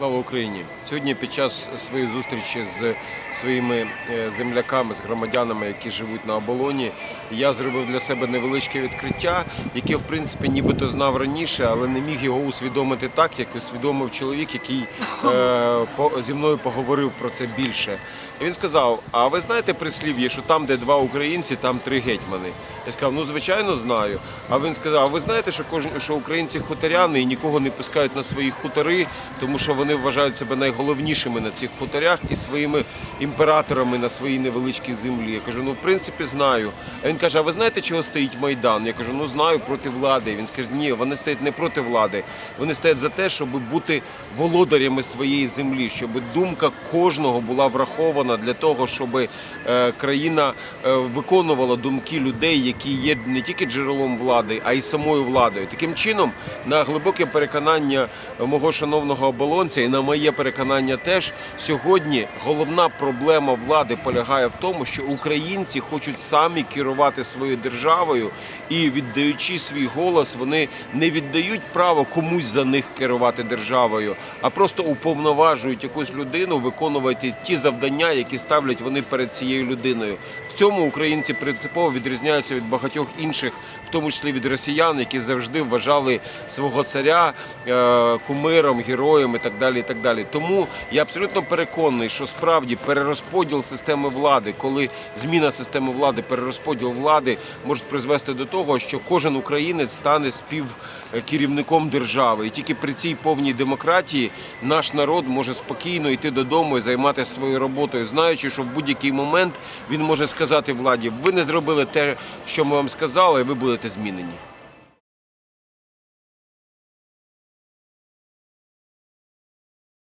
Слава Україні! Сьогодні під час своєї зустрічі з своїми е, земляками, з громадянами, які живуть на оболоні, я зробив для себе невеличке відкриття, яке в принципі нібито знав раніше, але не міг його усвідомити так, як усвідомив чоловік, який е, по- зі мною поговорив про це більше. І він сказав: А ви знаєте прислів'я, що там, де два українці, там три гетьмани? Я сказав, ну звичайно знаю. А він сказав: а ви знаєте, що кожен що українці хуторяни і нікого не пускають на свої хутори, тому що вони вважають себе найголовнішими на цих хуторях і своїми імператорами на своїй невеличкій землі. Я кажу, ну в принципі знаю. А він каже: А ви знаєте, чого стоїть майдан? Я кажу, ну знаю проти влади. Він скаже, ні, вони стоять не проти влади. Вони стоять за те, щоб бути володарями своєї землі, щоб думка кожного була врахована для того, щоб е, країна е, виконувала думки людей, які є не тільки джерелом влади, а й самою владою. Таким чином, на глибоке переконання мого шановного оболонця і на моє переконання теж сьогодні головна проблема влади полягає в тому, що українці хочуть самі керувати своєю державою і віддаючи свій голос, вони не віддають право комусь за них керувати державою, а просто уповноважують якусь людину виконувати ті завдання, які ставлять вони перед цією людиною. В цьому українці принципово відрізняються від багатьох інших, в тому числі від росіян, які завжди вважали свого царя е, кумиром, героєм і так далі. І так далі. Тому я абсолютно переконаний, що справді перерозподіл системи влади, коли зміна системи влади, перерозподіл влади можуть призвести до того, що кожен українець стане співкерівником держави. І тільки при цій повній демократії наш народ може спокійно йти додому і займатися своєю роботою, знаючи, що в будь-який момент він може сказати владі: ви не зробили те, що ми вам сказали, і ви будете змінені.